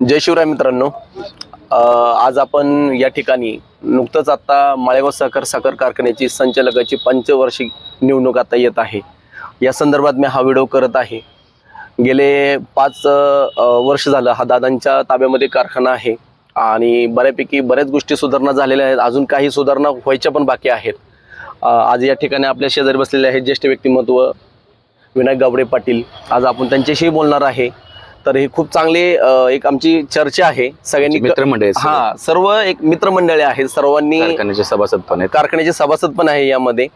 जय शिवराय मित्रांनो. आज आपण या ठिकाणी नुकतंच आता माळेगाव साखर साखर कारखान्याची संचालकाची पंचवार्षिक निवडणूक आता येत आहे. या संदर्भात मी हा व्हिडिओ करत आहे. गेले पाच वर्ष झालं हा दादांच्या ताब्यामध्ये कारखाना आहे आणि बऱ्यापैकी बऱ्याच गोष्टी सुधारणा झालेल्या आहेत. अजून काही सुधारणा व्हायच्या पण बाकी आहेत. आज या ठिकाणी आपल्या शेजारी बसलेले आहेत ज्येष्ठ व्यक्तिमत्व विनायक गावडे पाटील. आज आपण त्यांच्याशीही बोलणार आहे. तर ही खूप चांगली एक आमची चर्चा आहे. सगळ्यांनी मित्रमंडळी हा सर्व एक मित्रमंडळी आहेत. सर्वांनी कारखान्याचे सभासद पण आहेत. कारखान्याचे सभासद पण आहे यामध्ये.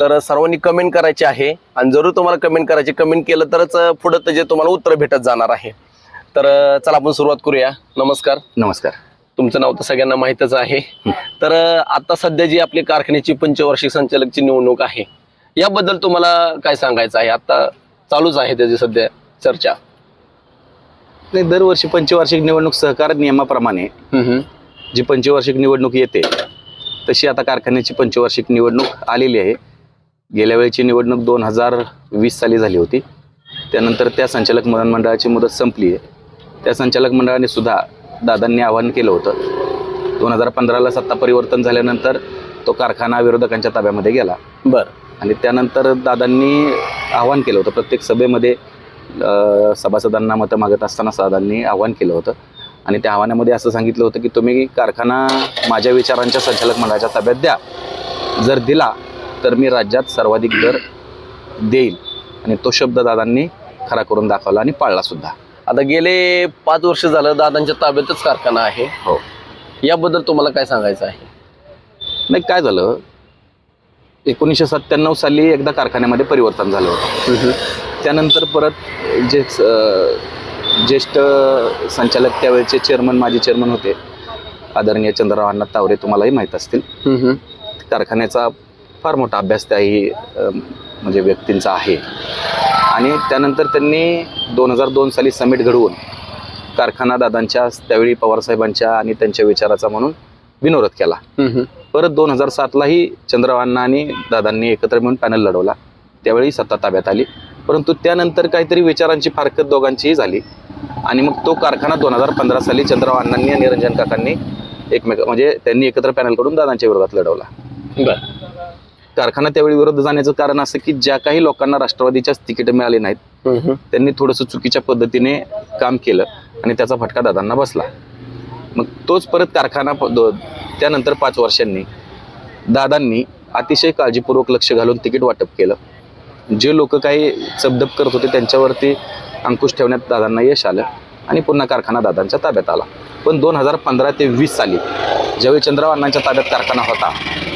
तर सर्वांनी कमेंट करायचे आहे. आणि जरूर तुम्हाला कमेंट करायचे. कमेंट केलं तरच पुढं त्याचे तुम्हाला उत्तर भेटत जाणार आहे. तर चला आपण सुरुवात करूया. नमस्कार. नमस्कार. तुमचं नाव तर सगळ्यांना माहीतच आहे. तर आता सध्या जी आपली कारखान्याची पंचवार्षिक संचालकची निवडणूक आहे याबद्दल तुम्हाला काय सांगायचं आहे? आता चालूच आहे त्याची सध्या चर्चा. नाही दरवर्षी पंचवार्षिक निवडणूक सहकार नियमाप्रमाणे. जी पंचवार्षिक निवडणूक येते तशी आता कारखान्याची पंचवार्षिक निवडणूक आलेली आहे. गेल्या वेळेची निवडणूक दोन हजार वीस साली झाली होती. त्यानंतर त्या संचालक मंडळ- मंडळाची मुदत संपली आहे. त्या संचालक मंडळाने सुद्धा दादांनी आवाहन केलं होतं. दोन हजार पंधराला सत्ता परिवर्तन झाल्यानंतर तो कारखाना विरोधकांच्या ताब्यामध्ये गेला. बर. आणि त्यानंतर दादांनी आवाहन केलं होतं. प्रत्येक सभेमध्ये सभासदांना मतं मागत असताना दादांनी आवाहन केलं होतं. आणि त्या आव्हानामध्ये असं सांगितलं होतं की तुम्ही कारखाना माझ्या विचारांच्या संचालक मंडळाच्या ताब्यात द्या. जर दिला तर मी राज्यात सर्वाधिक दर देईल. आणि तो शब्द दादांनी खरा करून दाखवला आणि पाळला सुद्धा. आता गेले पाच वर्ष झालं दादांच्या ताब्यातच कारखाना आहे. हो. याबद्दल तुम्हाला काय सांगायचं आहे? नाही काय झालं? एकोणीसशे सत्त्याण्णव साली एकदा कारखान्यामध्ये परिवर्तन झालं होतं. त्यानंतर परत जे ज्येष्ठ संचालक त्यावेळेचे चेअरमन माजी चेअरमन होते. आदरणीय चंद्रराव अण्णा तावरे तुम्हालाही माहीत असतील. कारखान्याचा फार मोठा अभ्यास त्याही म्हणजे व्यक्तींचा आहे. आणि त्यानंतर त्यांनी दोन हजार दोन साली समिट घडवून कारखाना दादांच्या त्यावेळी पवारसाहेबांच्या आणि त्यांच्या विचाराचा म्हणून विनोद केला. परत दोन हजार सातलाही चंद्रराव अण्णा आणि दादांनी एकत्र मिळून पॅनल लढवला. त्यावेळी सत्ता ताब्यात आली. परंतु त्यानंतर काहीतरी विचारांची फारकत दोघांचीही झाली. आणि मग तो कारखाना दोन हजार पंधरा साली चंद्रराव अण्णांनी आणि रंजन काकांनी एकमेक म्हणजे त्यांनी एकत्र पॅनलकडून दादांच्या विरोधात लढवला. बर. कारखाना त्यावेळी विरोध जाण्याचं कारण असं की ज्या काही लोकांना राष्ट्रवादीच्याच तिकीट मिळाली नाहीत त्यांनी थोडंसं चुकीच्या पद्धतीने काम केलं आणि त्याचा फटका दादांना बसला. मग तोच परत कारखाना त्यानंतर पाच वर्षांनी दादांनी अतिशय काळजीपूर्वक लक्ष घालून तिकीट वाटप केलं. जे लोक काही चबदब करत होते त्यांच्यावरती अंकुश ठेवण्यात दादांना यश आलं आणि पुन्हा कारखाना दादांच्या ताब्यात आला. पण दोन हजार पंधरा ते वीस साली ज्यावेळी चंद्रराव अण्णांच्या ताब्यात कारखाना होता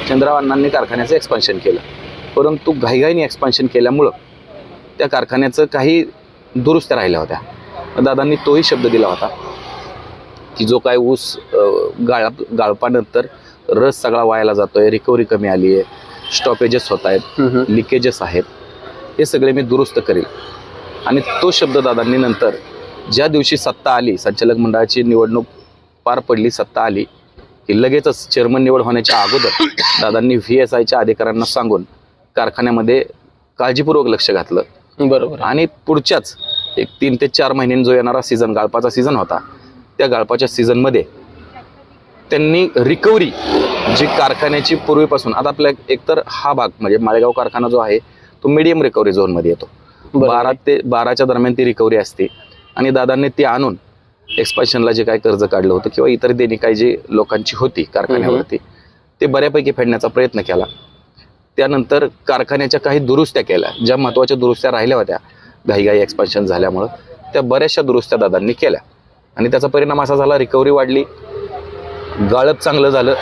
चंद्रराव अण्णांनी कारखान्याचं एक्सपान्शन केलं. परंतु घाईघाईने एक्सपान्शन केल्यामुळं त्या कारखान्याचं काही दुरुस्त्या राहिल्या होत्या. दादांनी तोही शब्द दिला होता की जो काय ऊस अं, गाळा गाळपानंतर रस सगळा वायाला जातोय रिकव्हरी कमी आली आहे स्टॉपेजेस होत आहेत लिकेजेस आहेत. हे सगळे मी दुरुस्त करेल. आणि तो शब्द दादांनी नंतर ज्या दिवशी सत्ता आली संचालक मंडळाची निवडणूक पार पडली सत्ता आली की लगेचच चेअरमन निवड होण्याच्या अगोदर दादांनी व्ही एस आयच्या अधिकाऱ्यांना सांगून कारखान्यामध्ये काळजीपूर्वक लक्ष घातलं. बरोबर आणि पुढच्याच एक तीन ते चार महिन्यांनी जो येणारा सीझन गाळपाचा सीझन होता त्या गाळपाच्या सीझनमध्ये त्यांनी रिकव्हरी जी कारखान्याची पूर्वीपासून आता आपल्या एकतर हा भाग म्हणजे माळेगाव कारखाना जो आहे तो मिडियम रिकव्हरी झोनमध्ये येतो. बारा ते बाराच्या दरम्यान ती रिकव्हरी असते. आणि दादांनी ती आणून एक्सपान्शनला जे काय कर्ज काढलं होतं किंवा इतर देणी काही जी लोकांची होती कारखान्यावरती ते बऱ्यापैकी फेडण्याचा प्रयत्न केला. त्यानंतर कारखान्याच्या काही दुरुस्त्या केल्या. ज्या महत्त्वाच्या दुरुस्त्या राहिल्या होत्या घाईघाई एक्सपान्शन झाल्यामुळं त्या बऱ्याचशा दुरुस्त्या दादांनी केल्या. आणि त्याचा परिणाम असा झाला रिकव्हरी वाढली. गाळप चांगलं झालं.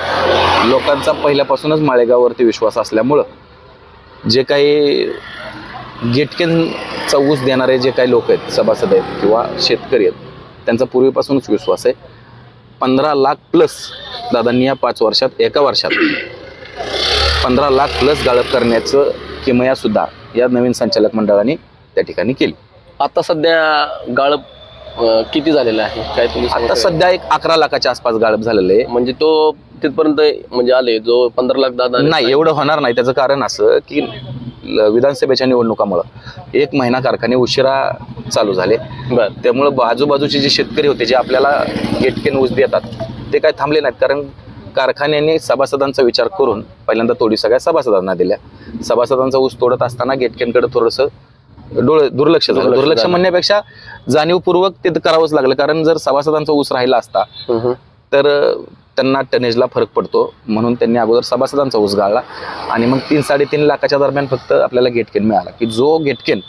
लोकांचा पहिल्यापासूनच माळेगाववरती विश्वास असल्यामुळं जे काही गेटकेनचा ऊस देणारे जे काही लोक आहेत सभासद आहेत किंवा शेतकरी आहेत त्यांचा पूर्वीपासूनच विश्वास आहे. पंधरा लाख प्लस दादांनी या पाच वर्षात एका वर्षात पंधरा लाख प्लस गाळप करण्याचं किमया सुद्धा या नवीन संचालक मंडळाने त्या ठिकाणी केली. आता सध्या गाळप किती झालेला आहे? काय तुम्ही आता? सध्या एक अकरा लाखाच्या आसपास गाळप झालेलं आहे. म्हणजे तो तिथपर्यंत म्हणजे आले जो पंधरा लाख दादा नाही एवढं होणार नाही. त्याचं कारण असं की ल- विधानसभेच्या निवडणुकामुळं एक महिना कारखाने उशिरा चालू झाले. बर. त्यामुळं आजूबाजूचे जे शेतकरी होते जे आपल्याला गेटकेन ऊस देतात ते काय थांबले नाहीत. कारण कारखान्याने सभासदांचा विचार करून पहिल्यांदा तोडी सगळ्या सभासदांना दिल्या. सभासदांचा ऊस तोडत असताना गेटकेनकडे थोडंसं डोळ दुर्लक्ष झालं. दुर्लक्ष दुर्लक्ष झालं. म्हणण्यापेक्षा जाणीवपूर्वक ते करावंच लागलं. कारण जर सभासदांचा ऊस राहिला असता हम्म. तर अ, त्यांना टनेजला फरक पडतो. म्हणून त्यांनी अगोदर सभासदांचा ऊस गाळला आणि मग तीन साडेतीन लाखाच्या दरम्यान फक्त आपल्याला गेटकेन मिळाला की जो गेटकेन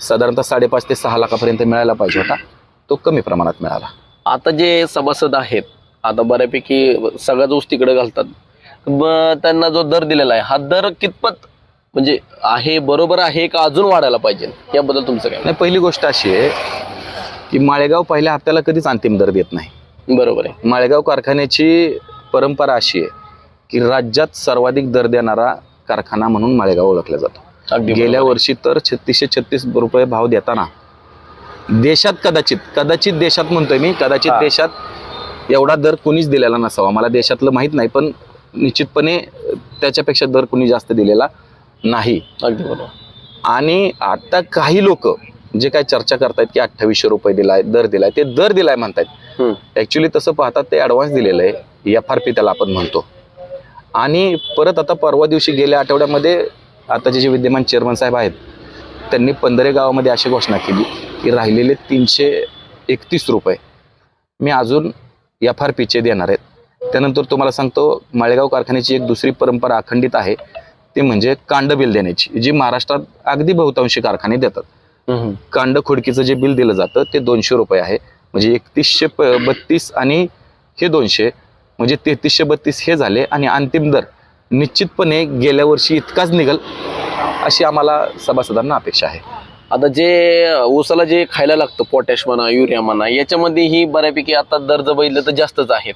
साधारणतः साडेपाच ते सहा लाखापर्यंत मिळायला पाहिजे होता तो कमी प्रमाणात मिळाला. आता जे सभासद आहेत आता बऱ्यापैकी सगळ्याच ऊस तिकडे घालतात. मग त्यांना जो दर दिलेला आहे हा दर कितपत म्हणजे आहे बरोबर आहे का अजून वाढायला पाहिजे? याबद्दल तुमचं काय नाही पहिली गोष्ट अशी आहे की माळेगाव पहिल्या हप्त्याला कधीच अंतिम दर देत नाही? बरोबर आहे माळेगाव कारखान्याची परंपरा अशी आहे की राज्यात सर्वाधिक दर देणारा कारखाना म्हणून माळेगाव ओळखला जातो अगदी गेल्या वर्षी तर छत्तीसशे छत्तीस रुपये भाव देताना देशात कदाचित कदाचित देशात म्हणतोय मी कदाचित हा. देशात एवढा दर कुणीच दिलेला नसावा मला देशातलं माहीत नाही पण निश्चितपणे त्याच्यापेक्षा दर कुणी जास्त दिलेला नाही. अगदी बरोबर आणि आता काही लोक जे काय चर्चा करतायत की अठ्ठावीसशे रुपये दिलाय दर दिलाय ते दर दिलाय म्हणतायत. ऍक्च्युली तसं पाहतात ते ऍडव्हान्स दिलेलं आहे. एफ आर पी त्याला आपण म्हणतो. आणि परत आता परवा दिवशी गेल्या आठवड्यामध्ये आताचे जे विद्यमान चेअरमन साहेब आहेत त्यांनी पंधरे गावामध्ये अशी घोषणा केली की राहिलेले तीनशे एकतीस रुपये मी अजून एफ आर पीचे देणार आहेत. त्यानंतर तुम्हाला सांगतो माळेगाव कारखान्याची एक दुसरी परंपरा अखंडित आहे. ते म्हणजे कांड बिल देण्याची जी महाराष्ट्रात अगदी बहुतांशी कारखाने देतात. कांड खुडकीचं जे बिल दिलं जातं ते दोनशे रुपये आहे. म्हणजे एकतीसशे प बत्तीस आणि हे दोनशे म्हणजे तेहतीसशे बत्तीस हे झाले आणि अंतिम दर निश्चितपणे गेल्या वर्षी इतकाच निघल अशी आम्हाला सभासदांना अपेक्षा आहे. आता जे ऊसाला जे खायला लागतं पोटॅश म्हणा युरिया म्हणा याच्यामध्ये ही बऱ्यापैकी आता दर जर बघितलं तर जास्तच आहेत.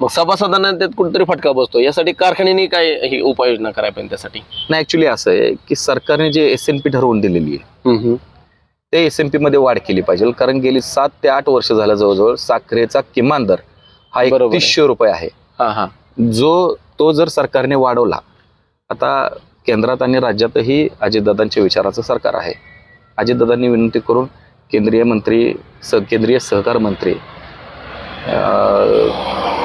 मग सभासदांना त्यात कुठेतरी फटका बसतो. यासाठी कारखान्याने काय ही उपाययोजना करायला पाहिजे त्यासाठी? नाही ॲक्च्युली असं आहे की सरकारने जे एस एन पी ठरवून दिलेली आहे ते एस एममध्ये वाढ केली पाहिजे. कारण गेली सात ते आठ वर्ष झालं जवळजवळ साखरेचा किमान दर हा. एकतीसशे रुपये आहे. जो तो जर सरकारने वाढवला आता केंद्रात आणि राज्यातही अजितदादांच्या विचाराचं सरकार आहे. अजितदादांनी विनंती करून केंद्रीय मंत्री स केंद्रीय सहकार मंत्री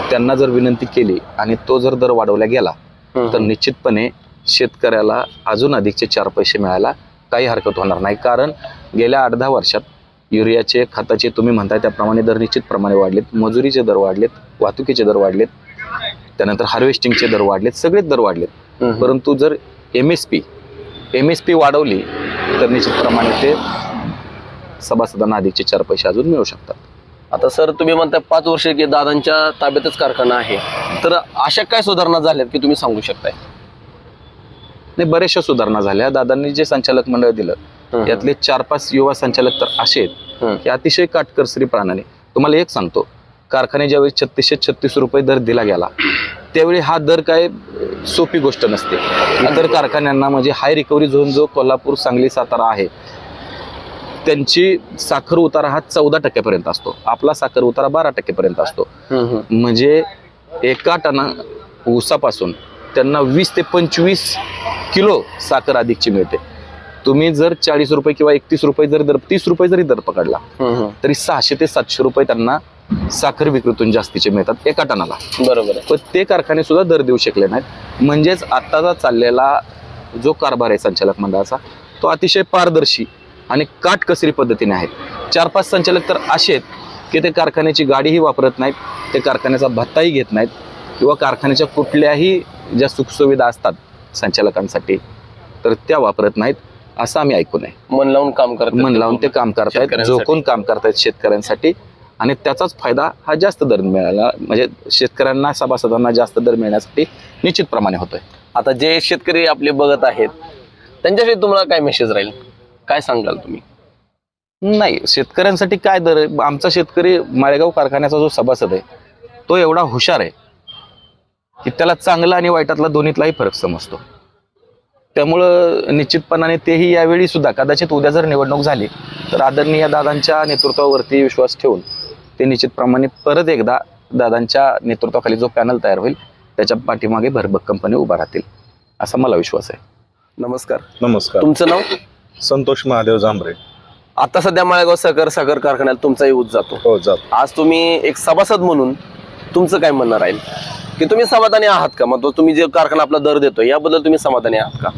त्यांना जर विनंती केली आणि तो जर दर वाढवला गेला तर निश्चितपणे शेतकऱ्याला अजून अधिकचे चार पैसे मिळायला काही हरकत होणार नाही. कारण गेल्या आठ दहा वर्षात युरियाचे खताचे तुम्ही म्हणताय त्याप्रमाणे दर निश्चितप्रमाणे वाढलेत. मजुरीचे दर वाढलेत वाहतुकीचे दर वाढलेत त्यानंतर हार्वेस्टिंगचे दर वाढलेत सगळेच दर वाढलेत. परंतु जर M S P M S P वाढवली तर निश्चितप्रमाणे ते सभासदांना अधिकचे चार पैसे अजून मिळू शकतात. आता सर तुम्ही म्हणताय पाच वर्ष की दादांच्या ताब्यातच कारखाना आहे. तर अशा काय सुधारणा झाल्यात की तुम्ही सांगू शकताय? नाही बऱ्याचशा सुधारणा झाल्या. दादांनी जे संचालक मंडळ दिलं यातले चार पाच युवा संचालक तर असे आहेत. की अतिशय काटकसरी प्राणाने तुम्हाला एक सांगतो. कारखाने ज्यावेळी छत्तीसशे छत्तीस रुपये दर दिला गेला त्यावेळी हा दर काय सोपी गोष्ट नसते. इतर कारखान्यांना म्हणजे हाय रिकव्हरी झोन जो कोल्हापूर सांगली सातारा आहे त्यांची साखर उतारा हा चौदा टक्क्यापर्यंत असतो. आपला साखर उतारा बारा टक्क्यापर्यंत असतो. म्हणजे एका टना ऊसापासून त्यांना वीस ते पंचवीस किलो साखर अधिकची मिळते. तुम्ही जर चाळीस रुपये किंवा एकतीस रुपये जर दर तीस रुपये जरी दर पकडला तरी सहाशे ते सातशे रुपये त्यांना साखर विक्रीतून जास्तीचे मिळतात एका टनाला. बरोबर पण ते कारखाने सुद्धा दर देऊ शकले नाहीत. म्हणजेच आत्ताचा चाललेला जो कारभार आहे संचालक मंडळाचा तो अतिशय पारदर्शी आणि काटकसरी पद्धतीने आहे. चार पाच संचालक तर असे आहेत की ते कारखान्याची गाडीही वापरत नाहीत ते कारखान्याचा भत्ताही घेत नाहीत किंवा कारखान्याच्या कुठल्याही ज्या सुखसुविधा असतात संचालकांसाठी तर त्या वापरत नाहीत. असं आम्ही ऐकून आहे मन लावून काम करतात मन लावून ते काम करतायत शेतकऱ्यांसाठी. झोकून काम करतायत शेतकऱ्यांसाठी. आणि त्याचाच फायदा हा जास्त दर मिळाला म्हणजे शेतकऱ्यांना सभासदांना जास्त दर मिळण्यासाठी निश्चितप्रमाणे होतोय. आता जे शेतकरी आपले बघत आहेत त्यांच्याविषयी तुम्हाला काय मेसेज राहील? काय सांगाल तुम्ही? नाही शेतकऱ्यांसाठी काय दर आहे? आमचा शेतकरी माळेगाव कारखान्याचा जो सभासद आहे तो एवढा हुशार आहे की त्याला चांगला आणि वाईटातला दोन्हीतलाही फरक समजतो. त्यामुळं निश्चितपणाने तेही यावेळी सुद्धा कदाचित उद्या जर निवडणूक झाली तर आदरणीय दादांच्या नेतृत्वावरती विश्वास ठेवून ते निश्चितप्रमाणे परत एकदा दादांच्या नेतृत्वाखाली जो पॅनल तयार होईल त्याच्या पाठीमागे भरभक्कमपणे उभा राहतील असा मला विश्वास आहे. नमस्कार. नमस्कार. तुमचं नाव? संतोष महादेव जांभरे. आता सध्या माळेगाव साखर साखर कारखान्यात तुमचा यूज जातो. हो जात. आज तुम्ही एक सभासद म्हणून तुमचं काय म्हणणं राहील? की तुम्ही समाधानी आहात का? मग तो तुम्ही जे कारखाना आपला दर देतो याबद्दल तुम्ही समाधानी आहात का?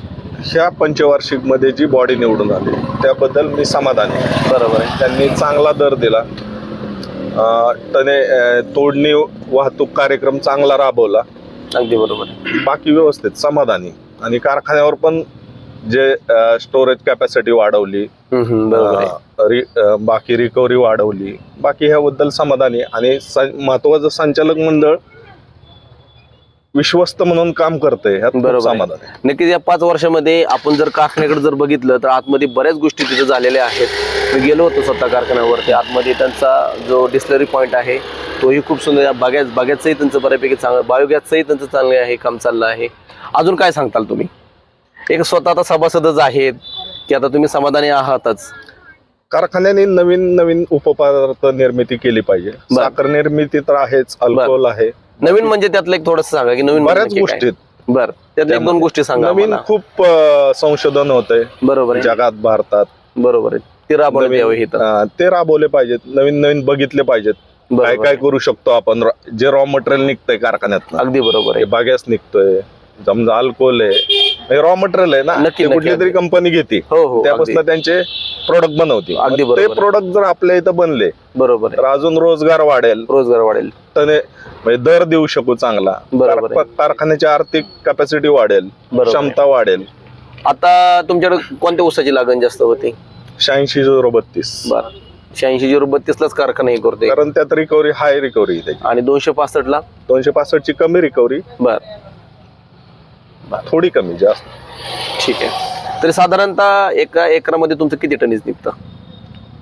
ह्या पंचवार्षिकमध्ये जी बॉडी निवडून आली त्याबद्दल मी समाधानी आहे. बरोबर आहे. त्यांनी चांगला दर दिला. अं, तने अं, तोडणी वाहतूक कार्यक्रम चांगला राबवला. अगदी बरोबर आहे. बाकी व्यवस्थित समाधानी. आणि कारखान्यावर पण जे स्टोरेज कॅपॅसिटी वाढवली हम्म, हम्म, बरोबर आहे. अं, रि- अं, बाकी रिकव्हरी वाढवली. बाकी ह्याबद्दल समाधानी. आणि स- महत्वाचं संचालक मंडळ विश्वस्त म्हणून काम करतंय ह्यात खूप बरोबर आहे. समाधान आहे. नक्कीच या पाच वर्षामध्ये आपण जर कारखान्याकडे जर बघितलं तर आतमध्ये बऱ्याच गोष्टी तिथे झालेल्या आहेत. मी गेलो होतो स्वतः कारखान्यावरती. आतमध्ये त्यांचा जो डिस्लरी पॉईंट आहे तोही खूप सुंदर आहे. बागॅस त्यांचं बऱ्यापैकी चांगलं बायोगॅसचंही त्यांचं चांगलं आहे काम चाललं आहे. अजून काय सांगताल तुम्ही? एक स्वतः आता सभासदच आहेत की आता तुम्ही समाधानी आहातच. कारखान्याने नवीन नवीन उपपदार्थ निर्मिती केली पाहिजे. बर. साखर निर्मिती तर आहेच अल्कोहोल आहे. नवीन म्हणजे त्यातलं एक थोडंसं सांगा की नवीन बऱ्याच म्हणजे काय? गोष्टीत बरं त्यातल्या एक दोन. गोष्टी सांगा नवीन आम्हाला. खूप अं, संशोधन होतंय. बरोबर आहे. जगात भारतात. बरोबर आहे. ते राबवण्यात नवीन, यावं इथं अं, ते राबवले पाहिजेत. नवीन नवीन बघितले पाहिजेत. काय बरोबर काय आहे. करू शकतो आपण? जे रॉ मटेरियल निघतंय कारखान्यात अगदी बरोबर आहे. बागॅस निघतोय. समजा अल्कोहोल आहे. रॉ मटेरियल आहे ना नक्की, ते नक्की, कुठली तरी अगदी. कंपनी घेते. हो हो त्यापासून. त्यांचे प्रोडक्ट बनवते. अगदी मग ते. प्रोडक्ट जर आपल्या इथं बनले बरोबर आहे. तर अजून रोजगार वाढेल. रोजगार वाढेल. त्याने म्हणजे दर देऊ शकू चांगला. बरोबर कार- कारखान्याची आर्थिक कॅपॅसिटी वाढेल. बरोबर आहे. क्षमता वाढेल. आता तुमच्याकडे कोणत्या ऊसाची लागण जास्त होती? शहाऐंशी झिरो बत्तीस. बर. शहाऐंशी झिरो बत्तीस लाच कारखाना हे करते कारण त्यात रिकव्हरी हाय रिकव्हरी त्याची. आणि दोनशे पासष्ट ला दोनशे पासष्ट ची कमी रिकव्हरी बर. थोडी कमी जास्त. ठीक आहे. तरी साधारणतः एका एकरामध्ये तुमचं किती टनीज निघतं?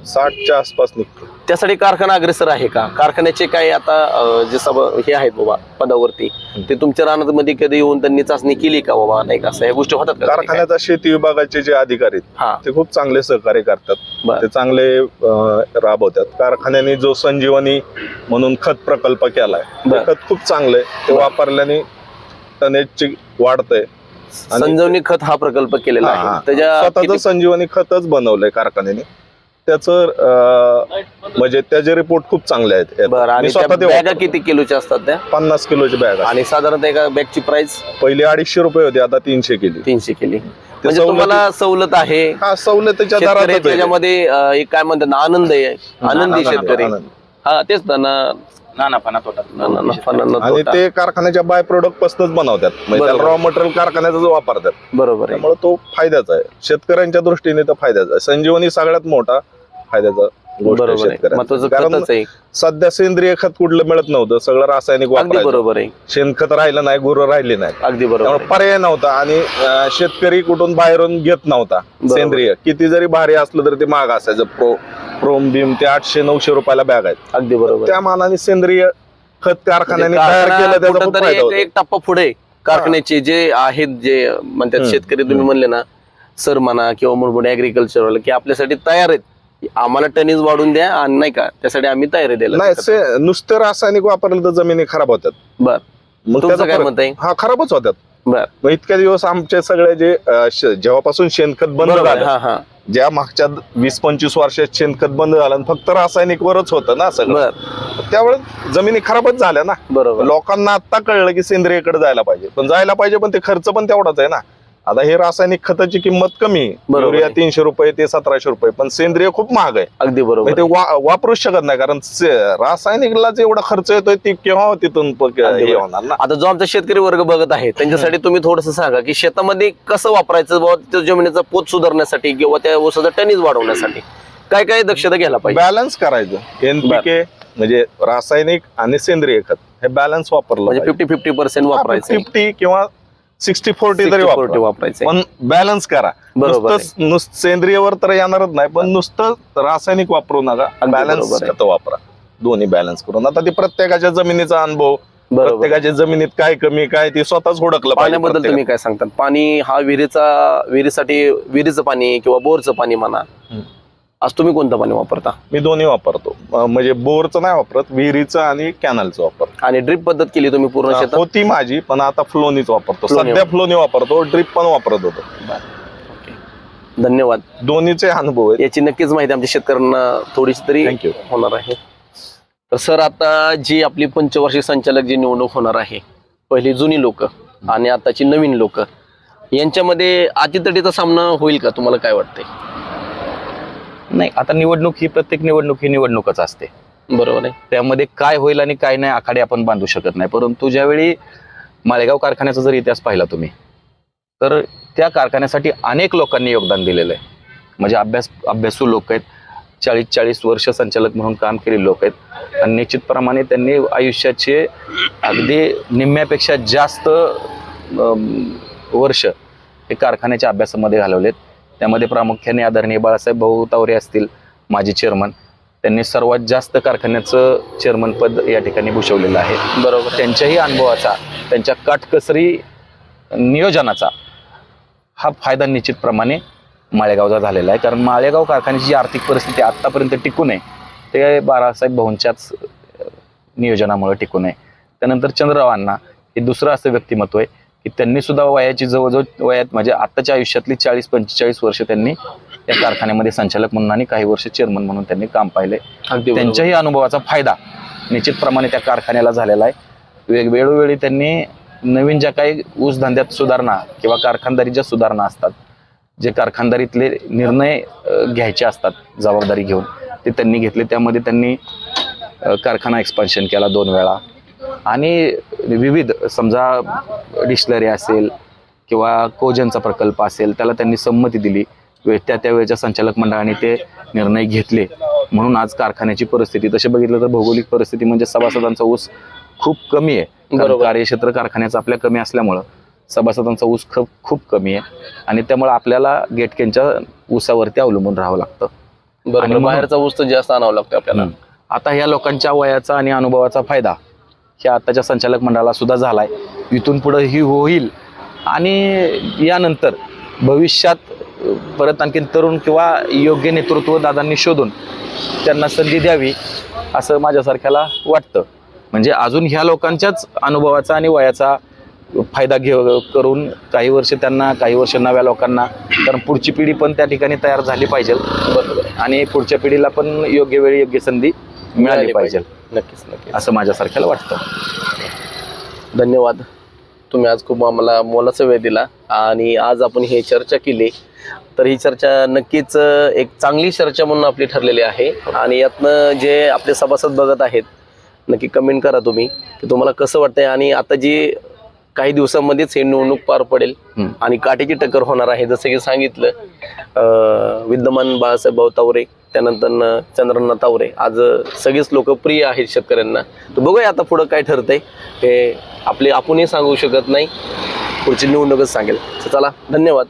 साठच्या आसपास निघतो. त्यासाठी कारखाना अग्रेसर आहे का? कारखान्याचे काय आता अं, जे सब हे आहेत बाबा पदावरती ते तुमच्या रानामध्ये कधी येऊन त्यांनी चाचणी केली का बाबा? नाही का? असं ह्या गोष्टी होतात का? कधी काय? कारखान्यात शेती विभागाचे जे अधिकारी आहेत, हा. ते खूप चांगले सहकार्य करतात. बर. ते चांगले अं, राबवतात. कारखान्याने जो संजीवनी म्हणून खत प्रकल्प केलाय ते. खत खूप चांगलंय. ते बर. वापरल्याने टनेजची वाढतंय. आणि- संजीवनी खत हा प्रकल्प केलेला. आहे. त्याच्या स्वतःच संजीवनी खतच बनवलंय कारखान्याने. त्याचं म्हणजे त्याचे रिपोर्ट खूप चांगले आहेत. बरं बॅगा. किती किलोच्या असतात त्या? पन्नास किलोची बॅग आणि साधारणतः एका बॅगची प्राइस पहिली अडीचशे रुपये होती आता तीनशे केली. तीनशे केली. म्हणजे सवलती- तुम्हाला सवलत आहे. हा सवलतीच्या. त्याच्यामध्ये एक काय म्हणतात आनंद आहे. आनंदी शेतकरी. हा तेच ना- नाना पाना तोटा. ना- ना- नफा ना- ना आणि तोटा. ते कारखान्याच्या बाय प्रोडक्ट पासूनच बनवतात. म्हणजे. रॉ मटेरियल कारखान्याचं वापरतात. बरोबर आहे. त्यामुळे तो फायद्याचा आहे. शेतकऱ्यांच्या दृष्टीने तर फायद्याचा आहे. संजीवनी सगळ्यात मोठा फायद्याचा गोष्ट आहे बरोबर आहे. शेतकऱ्यांचा. महत्वाचं कारण खतच आहे. सध्या सेंद्रिय खत कुठलं मिळत नव्हतं. सगळं रासायनिक अगदी वापरायचं. बरोबर आहे. शेणखत राहिलं नाही गुरं राहिली नाही. अगदी बरोबर त्यामुळे आहे. पर्याय नव्हता. आणि अं, शेतकरी कुठून बाहेरून घेत नव्हता बरोबर. सेंद्रिय. किती जरी भारी असलं तरी ते महाग असायचं. प्रो प्रोम बीम ते आठशे नऊशे रुपयाला बॅग आहेत. अगदी बरोबर. आहे. त्या मानाने सेंद्रिय खत कारखान्याने म्हणजे तयार केलं त्याचा खूप कुठंतरी फायदा एक होतो. एक टप्पा पुढे कारखान्याचे जे आहेत जे म्हणतात हम्म, शेतकरी तुम्ही. म्हणले ना सर म्हणा किंवा मुळमुळे ऍग्रिकल्चर वाले की आपल्यासाठी तयार आहेत. आम्हाला टनीज वाढून द्या आणि नाही का त्यासाठी आम्ही तयारी द्यायला नाही से- नुसतं रासायनिक वापरलं तर जमिनी खराब होतात. बर. मग तुमचं त्याचा काय फरक- मत आहे? हा खराबच होतात. बर. मग इतक्या दिवस आमचे सगळे जे अं, श- जेव्हापासून शेणखत बंद बरोबर आहे. झालं हा हा. ज्या मागच्या वीस पंचवीस वर्षात शेणखत बंद झालं फक्त रासायनिक वरच होतं ना सगळं. त्यावेळेस जमिनी खराबच झाल्या ना. बरोबर. लोकांना आता कळलं की सेंद्रियकडे जायला पाहिजे. पण जायला पाहिजे पण ते खर्च पण तेवढाच आहे ना. आता हे रासायनिक खताची किंमत कमी आहे. बरोबर युरिया आहे. तीनशे रुपये ते सतराशे रुपये पण सेंद्रिय खूप महाग आहे. अगदी बरोबर म्हणजे ते आहे. वा- वापरूच शकत नाही कारण से- रासायनिकलाच एवढा खर्च येतोय ती केव्हा तिथून प- अगदी हे बरोबर. होणार ना? आता जो आमचा शेतकरी वर्ग बघत आहे त्यांच्यासाठी तुम्ही थोडस सांगा की शेतामध्ये कसं वापरायचं बाबा त्या जमिनीचा पोत सुधारण्यासाठी किंवा त्या ऊसाचा टनीज वाढवण्यासाठी? काय काय दक्षता घ्यायला पाहिजे? बॅलन्स करायचं. एनपीके म्हणजे रासायनिक आणि सेंद्रिय खत हे बॅलन्स वापरलं म्हणजे फिफ्टी फिफ्टी पर्सेंट वापरायचं. फिफ्टी किंवा सिक्स्टी फोर्टी तरी 60-40 वापरा वापरायचं पण बॅलन्स करा. बरोबर नुसतं नुसतं सेंद्रियवर तर येणारच नाही पण नुसतं रासायनिक वापरू नका. अगदी बॅलन्स बरोबर आहे. खतं वापरा. दोन्ही बॅलन्स करून. आता ते प्रत्येकाच्या जमिनीचा अनुभव बरोबर. प्रत्येकाच्या जमिनीत काय कमी काय ते स्वतःच हुडकलं पाहिजे पाण्याबद्दल. तुम्ही काय सांगता पाणी हा विहिरीचा विहिरीसाठी विहिरीचं पाणी किंवा बोरचं पाणी म्हणा. हम्म. आज तुम्ही कोणतं पाणी वापरता? मी दोन्ही वापरतो. अं, म्हणजे बोरचं नाही वापरत विहिरीचं आणि कॅनलचं वापरतो. आणि ड्रिप पद्धत केली तुम्ही पूर्ण शेतात? होती माझी पण आता फ्लोनीच वापरतो. सध्या फ्लोनी वापरतो ड्रिप पण वापरत होतो. धन्यवाद. दोन्हीचे अनुभव आहेत. याची नक्कीच माहिती आमच्या शेतकऱ्यांना थोडीशी तरी थँक्यू होणार आहे. तर सर आता जी आपली पंचवार्षिक संचालक जी निवडणूक होणार आहे पहिली जुनी लोक आणि आताची नवीन लोक यांच्यामध्ये अतितटीचा सामना होईल का? तुम्हाला काय वाटतंय? नाही आता निवडणूक ही प्रत्येक निवडणूक ही निवडणूकच असते. बरोबर आहे. त्यामध्ये काय होईल आणि काय नाही आखाडे आपण बांधू शकत नाही. परंतु ज्यावेळी मालेगाव कारखान्याचा जर इतिहास पाहिला तुम्ही तर त्या कारखान्यासाठी अनेक लोकांनी योगदान दिलेलं आहे. म्हणजे अभ्यास अभ्यासू लोक आहेत चाळीस चाळीस वर्ष संचालक म्हणून काम केलेले लोक आहेत. आणि निश्चितप्रमाणे त्यांनी आयुष्याचे अगदी निम्म्यापेक्षा जास्त वर्ष हे कारखान्याच्या अभ्यासामध्ये घालवलेत. त्यामध्ये प्रामुख्याने आदरणीय बाळासाहेब भाऊ तावरे असतील माजी चेअरमन त्यांनी सर्वात जास्त कारखान्याचं चेअरमन पद या ठिकाणी भूषवलेलं आहे. बरोबर. त्यांच्याही अनुभवाचा त्यांच्या काटकसरी नियोजनाचा हा फायदा निश्चितप्रमाणे माळेगावचा झालेला आहे. कारण माळेगाव कारखान्याची जी आर्थिक परिस्थिती आत्तापर्यंत टिकून आहे ते बाळासाहेब भाऊंच्याच नियोजनामुळे टिकून आहे. त्यानंतर चंद्ररावांना हे दुसरं असं व्यक्तिमत्व आहे की त्यांनी सुद्धा वयाची जवळजवळ वयात म्हणजे आत्ताच्या आयुष्यातली चाळीस पंचेचाळीस वर्ष त्यांनी या कारखान्यामध्ये संचालक म्हणून आणि काही वर्ष चेअरमन म्हणून त्यांनी काम बरोबर. त्यांच्याही अनुभवाचा फायदा निश्चितप्रमाणे त्या कारखान्याला झालेला आहे. वेग वेळोवेळी त्यांनी नवीन ज्या काही ऊस धंद्यात सुधारणा किंवा कारखानदारीच्या सुधारणा असतात जे कारखानदारीतले निर्णय घ्यायचे असतात जबाबदारी घेऊन ते त्यांनी घेतले. त्यामध्ये त्यांनी कारखाना एक्सपान्शन केला दोन वेळा. आणि विविध समजा डिस्लरी असेल किंवा कोजनचा प्रकल्प असेल त्याला त्यांनी संमती दिली. त्या त्यावेळेच्या संचालक मंडळाने ते निर्णय घेतले. म्हणून आज कारखान्याची परिस्थिती तसे बघितलं तर भौगोलिक परिस्थिती म्हणजे सभासदांचा ऊस खूप कमी आहे. कार्यक्षेत्र कारखान्याचं आपल्या कमी असल्यामुळं सभासदांचा ऊस खूप खूप कमी आहे. आणि त्यामुळे आपल्याला गेटकेनच्या ऊसावरती अवलंबून राहावं लागतं. आणि बरोबर बाहेरचा ऊस तर जास्त आणावा लागतो आपल्याला. आता ह्या लोकांच्या वयाचा आणि अनुभवाचा फायदा ह्या आताच्या संचालक मंडळाला सुद्धा झालाय. इथून पुढे ही होईल. आणि यानंतर भविष्यात परत आणखीन तरुण किंवा योग्य नेतृत्व दादांनी शोधून त्यांना संधी द्यावी असं माझ्यासारख्याला वाटतं. म्हणजे अजून ह्या लोकांच्याच अनुभवाचा आणि वयाचा फायदा घेऊ करून काही वर्ष त्यांना काही वर्ष नव्या लोकांना कारण पुढची पिढी पण त्या ठिकाणी तयार झाली पाहिजे. बरोबर आणि पुढच्या पिढीला पण योग्य वेळी योग्य संधी मिळाली पाहिजे. नक्कीच नक्कीच. असं माझ्यासारख्याला वाटतं. धन्यवाद. तुम्ही आज खूप आम्हाला मोलाचा वेळ दिला आणि आज आपण ही चर्चा केली. तर ही चर्चा नक्कीच एक चांगली चर्चा म्हणून आपली ठरलेली आहे. आणि यातनं जे आपले सभासद बघत आहेत नक्की कमेंट करा तुम्ही की तुम्हाला कसं वाटतंय? आणि आता जी काही दिवसांमध्येच ही निवडणूक पार पडेल. आणि काटेची टक्कर होणार आहे जसं की सांगितलं विद्यमान बाळासाहेब भाऊ तावरे त्यानंतर न तावरे. आज सगळेच लोक प्रिय आहेत शेतकऱ्यांना. तर बघूया आता पुढं काय ठरतंय. हे आपले आपणही सांगू शकत नाही. पुढची निवडणूकच सांगेल. तर चला धन्यवाद.